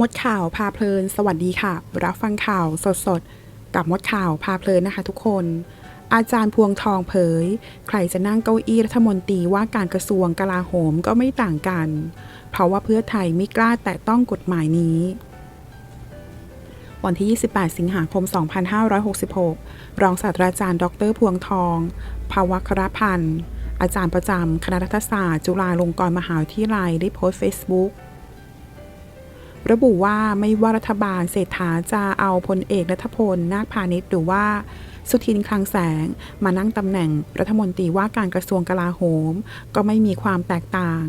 มดข่าวพาเพลิน สวัสดีค่ะ รับฟังข่าวสดๆ กับมดข่าวพาเพลินนะคะทุกคน อาจารย์พวงทองเผย ใครจะนั่งเก้าอี้รัฐมนตรีว่าการกระทรวงกลาโหมก็ไม่ต่างกัน เพราะว่าเพื่อไทยไม่กล้าแตะต้องกฎหมายนี้ วันที่ 28 สิงหาคม 2566 รองศาสตราจารย์ ดรพวงทอง ภาวครพันธ์ อาจารย์ประจำคณะรัฐศาสตร์ จุฬาลงกรณ์มหาวิทยาลัยได้โพสต์เฟซบุ๊ก ระบุว่าไม่ว่ารัฐบาลเศรษฐาจะเอาพลเอกนัทพล นาคพาณิชย์หรือว่าสุทินคลังแสงมานั่งตำแหน่งรัฐมนตรีว่าการกระทรวงกลาโหม ก็ไม่มีความแตกต่าง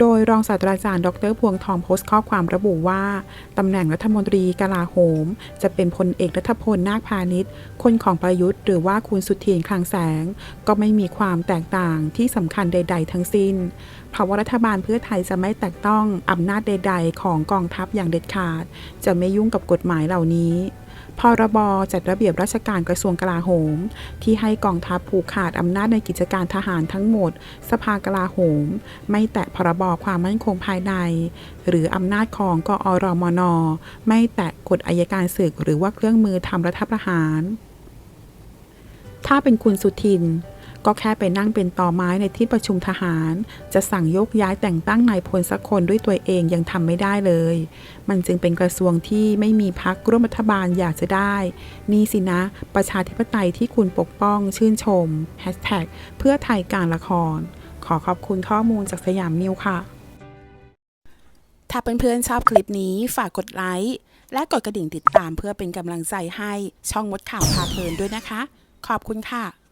โดยรองศาสตราจารย์ ดรพวงทองโพสต์ข้อความระบุว่า ตำแหน่งรัฐมนตรีกลาโหม จะเป็นพลเอกรัฐพลนาคพาณิชย์ คนของประยุทธ์หรือว่าคุณสุทินคลังแสง ก็ไม่มีความแตกต่างที่สำคัญใด ๆ ทั้งสิ้น เพราะว่ารัฐบาลเพื่อไทยจะไม่แตะต้องอำนาจใด ๆ ของกองทัพอย่างเด็ดขาด จะไม่ยุ่งกับกฎหมายเหล่านี้ พรบจัดระเบียบราชการกระทรวงกลาโหม ที่ให้กองทัพผูกขาดอำนาจในกิจการทหารทั้งหมด สภากลาโหม ไม่แตะพรบความมั่นคงภายใน หรืออำนาจของกอรมน ไม่แตะกฎอายการศึก หรือว่าเครื่องมือทำรัฐประหาร ถ้าเป็นคุณสุทิน ก็แค่ไปนั่งเป็นต่อไม้ในที่ประชุมทหาร จะสั่งยกย้ายแต่งตั้งนายพลสักคนด้วยตัวเองยังทำไม่ได้เลย มันจึงเป็นกระทรวงที่ไม่มีพักร่วมรัฐบาลอยากจะได้ นี่สินะ ประชาธิปไตยที่คุณปกป้องชื่นชม Hashtag เพื่อไทยการละคร ขอขอบคุณข้อมูลจากสยามนิวค่ะ ถ้าเพื่อนๆชอบคลิปนี้ฝากกดไลค์และกดกระดิ่งติดตามเพื่อเป็นกำลังใจให้ช่องมดข่าวพาเพลินด้วยนะคะ ขอบคุณค่ะ